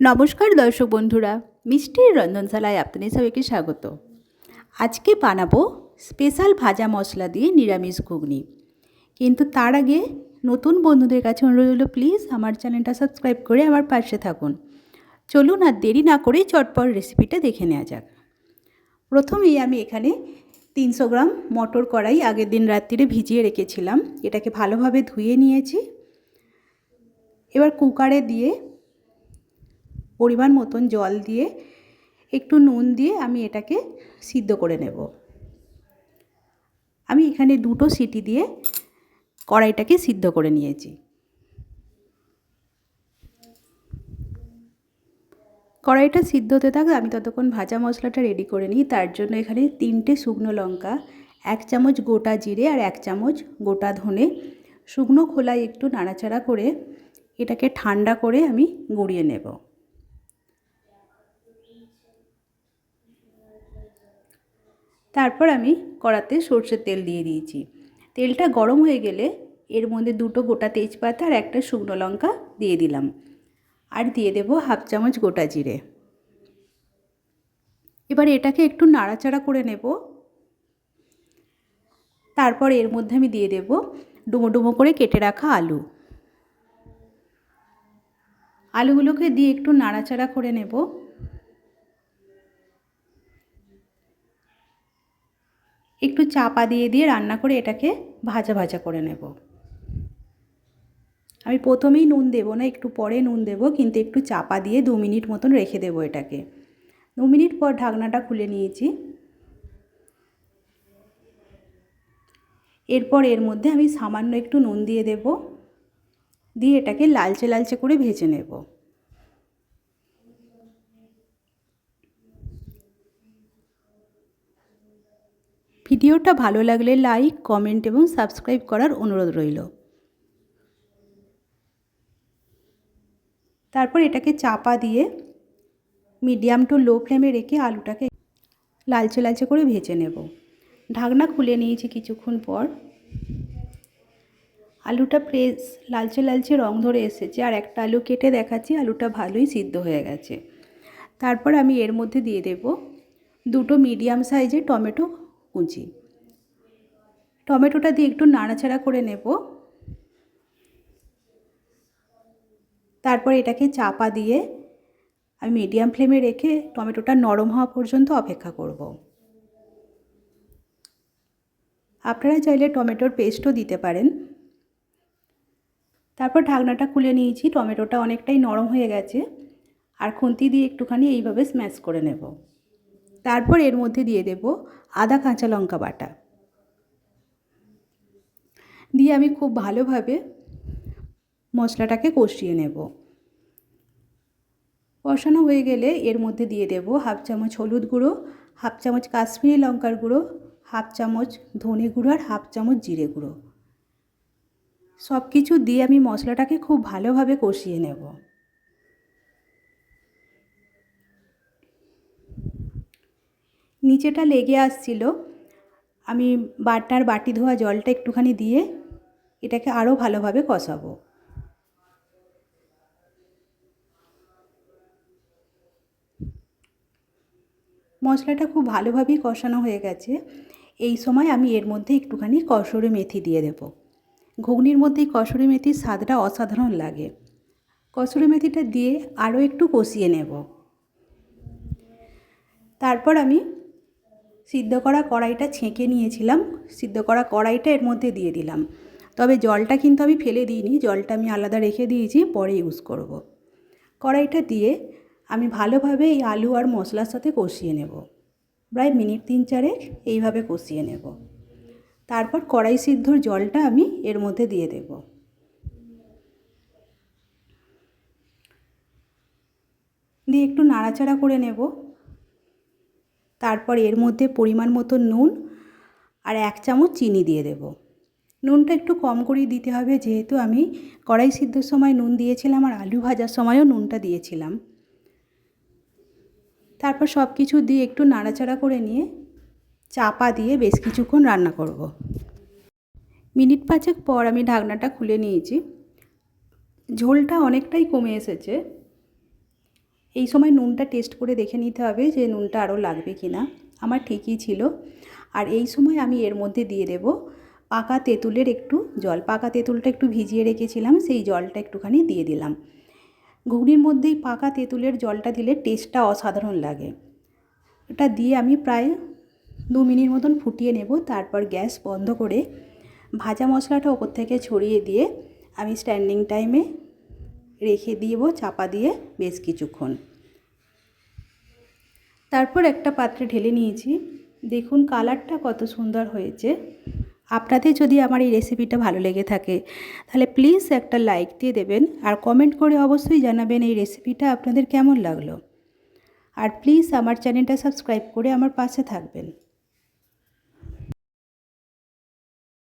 নমস্কার দর্শক বন্ধুরা, মিষ্টির রন্ধনশালায় আপনাদের সবাইকে স্বাগত। আজকে বানাবো স্পেশাল ভাজা মশলা দিয়ে নিরামিষ ঘুগনি। কিন্তু তার আগে নতুন বন্ধুদের কাছে অনুরোধ হলো প্লিজ আমার চ্যানেলটা সাবস্ক্রাইব করে আমার পাশে থাকুন। চলুন আর দেরি না করেই চটপট রেসিপিটা দেখে নেওয়া যাক। প্রথমেই আমি এখানে তিনশো গ্রাম মটর কড়াই আগের দিন রাত্রিরে ভিজিয়ে রেখেছিলাম। এটাকে ভালোভাবে ধুয়ে নিয়েছি। এবার কুকারে দিয়ে পরিমাণ মতন জল দিয়ে একটু নুন দিয়ে আমি এটাকে সিদ্ধ করে নেব। আমি এখানে দুটো সিটি দিয়ে কড়াইটাকে সিদ্ধ করে নিয়েছি। কড়াইটা সিদ্ধ হতে থাকলে আমি ততক্ষণ ভাজা মশলাটা রেডি করে নিই। তার জন্য এখানে তিনটে শুকনো লঙ্কা, এক চামচ গোটা জিরে আর এক চামচ গোটা ধনে। শুকনো খোলায় একটু নাড়াচাড়া করে এটাকে ঠান্ডা করে আমি গুঁড়িয়ে নেব। তারপর আমি কড়াতে সর্ষের তেল দিয়ে দিয়েছি। তেলটা গরম হয়ে গেলে এর মধ্যে দুটো গোটা তেজপাতা আর একটা শুকনো লঙ্কা দিয়ে দিলাম। আর দিয়ে দেব হাফ চামচ গোটা জিরে। এবার এটাকে একটু নাড়াচাড়া করে নেব। তারপর এর মধ্যে আমি দিয়ে দেব ডুমো ডুমো করে কেটে রাখা আলু। আলুগুলোকে দিয়ে একটু নাড়াচাড়া করে নেব। একটু চাপা দিয়ে দিয়ে রান্না করে এটাকে ভাজা ভাজা করে নেব। আমি প্রথমেই নুন দেব না, একটু পরে নুন দেব, কিন্তু একটু চাপা দিয়ে দু মিনিট মতন রেখে দেব এটাকে। দু মিনিট পর ঢাকনাটা খুলে নিয়েছি। এরপর এর মধ্যে আমি সামান্য একটু নুন দিয়ে দেব, দিয়ে এটাকে লালচে লালচে করে ভেজে নেব। ভিডিওটা ভালো লাগলে লাইক, কমেন্ট এবং সাবস্ক্রাইব করার অনুরোধ রইল। তারপর এটাকে চাপা দিয়ে মিডিয়াম টু লো ফ্লেমে রেখে আলুটাকে লালচে লালচে করে ভেজে নেব। ঢাকনা খুলে নিয়েছি কিছুক্ষণ পর। আলুটা ফ্রেশ লালচে লালচে রং ধরে এসেছে আর একটা আলু কেটে দেখাচ্ছি, আলুটা ভালোই সিদ্ধ হয়ে গেছে। তারপর আমি এর মধ্যে দিয়ে দেব দুটো মিডিয়াম সাইজের টমেটো কুচি। টমেটোটা দিয়ে একটু নাড়াচাড়া করে নেব। তারপর এটাকে চাপা দিয়ে আমি মিডিয়াম ফ্লেমে রেখে টমেটোটা নরম হওয়া পর্যন্ত অপেক্ষা করব। আপনারা চাইলে টমেটোর পেস্টও দিতে পারেন। তারপর ঢাকনাটা খুলে নিয়েছি, টমেটোটা অনেকটাই নরম হয়ে গেছে। আর খুন্তি দিয়ে একটুখানি এইভাবে স্ম্যাশ করে নেব। তারপর এর মধ্যে দিয়ে দেব আদা কাঁচা লঙ্কা বাটা। দিয়ে আমি খুব ভালোভাবে মশলাটাকে কষিয়ে নেব। কষানো হয়ে গেলে এর মধ্যে দিয়ে দেব হাফ চামচ হলুদ গুঁড়ো, হাফ চামচ কাশ্মীরি লঙ্কার গুঁড়ো, হাফ চামচ ধনে গুঁড়ো আর হাফ চামচ জিরে গুঁড়ো। সব কিছু দিয়ে আমি মশলাটাকে খুব ভালোভাবে কষিয়ে নেব। নিচেটা লেগে আসছিল, আমি বাটার বাটি ধোয়া জলটা একটুখানি দিয়ে এটাকে আরও ভালোভাবে কষাবো। মশলাটা খুব ভালোভাবেই কষানো হয়ে গেছে। এই সময় আমি এর মধ্যে একটুখানি কসুরি মেথি দিয়ে দেব। ঘুগনির মধ্যে কসুরি মেথির স্বাদটা অসাধারণ লাগে। কসুরি মেথিটা দিয়ে আরও একটু কষিয়ে নেব। তারপর আমি সিদ্ধ করা কড়াইটা ছেঁকে নিয়েছিলাম। সিদ্ধ করা কড়াইটা এর মধ্যে দিয়ে দিলাম। তবে জলটা কিন্তু আমি ফেলে দিইনি, জলটা আমি আলাদা রেখে দিয়েছি, পরে ইউজ করব। কড়াইটা দিয়ে আমি ভালোভাবে এই আলু আর মশলার সাথে কষিয়ে নেব। প্রায় মিনিট তিন চারেক এইভাবে কষিয়ে নেব। তারপর কড়াই সিদ্ধর জলটা আমি এর মধ্যে দিয়ে দেব। দিয়ে একটু নাড়াচাড়া করে নেব। তারপর এর মধ্যে পরিমাণ মতো নুন আর এক চামচ চিনি দিয়ে দেব। নুনটা একটু কম করেই দিতে হবে, যেহেতু আমি কড়াই সিদ্ধর সময় নুন দিয়েছিলাম আর আলু ভাজার সময়ও নুনটা দিয়েছিলাম। তারপর সব কিছু দিয়ে একটু নাড়াচাড়া করে নিয়ে চাপা দিয়ে বেশ কিছুক্ষণ রান্না করব। মিনিট পাঁচেক পর আমি ঢাকনাটা খুলে নিয়েছি। ঝোলটা অনেকটাই কমে এসেছে। এই সময় নুনটা টেস্ট করে দেখে নিতে হবে যে নুনটা আরও লাগবে কি না। আমার ঠিকই ছিল। আর এই সময় আমি এর মধ্যে দিয়ে দেব পাকা তেঁতুলের একটু জল। পাকা তেঁতুলটা একটু ভিজিয়ে রেখেছিলাম, সেই জলটা একটুখানি দিয়ে দিলাম। ঘুগনির মধ্যেই পাকা তেঁতুলের জলটা দিলে টেস্টটা অসাধারণ লাগে। এটা দিয়ে আমি প্রায় দু মিনিট মতন ফুটিয়ে নেব, তারপর গ্যাস বন্ধ করে ভাজা মশলাটা ওপর থেকে ছড়িয়ে দিয়ে আমি স্ট্যান্ডিং টাইমে রেখে দিব চাপা দিয়ে বেশ কিছুক্ষণ। তারপর একটা পাত্রে ঢেলে নিয়েছি। দেখুন কালারটা কত সুন্দর হয়েছে। আপনাদের যদি আমার এই রেসিপিটা ভালো লেগে থাকে, তাহলে প্লিজ একটা লাইক দিয়ে দেবেন আর কমেন্ট করে অবশ্যই জানাবেন এই রেসিপিটা আপনাদের কেমন লাগল। আর প্লিজ আমার চ্যানেলটা সাবস্ক্রাইব করে আমার পাশে থাকবেন।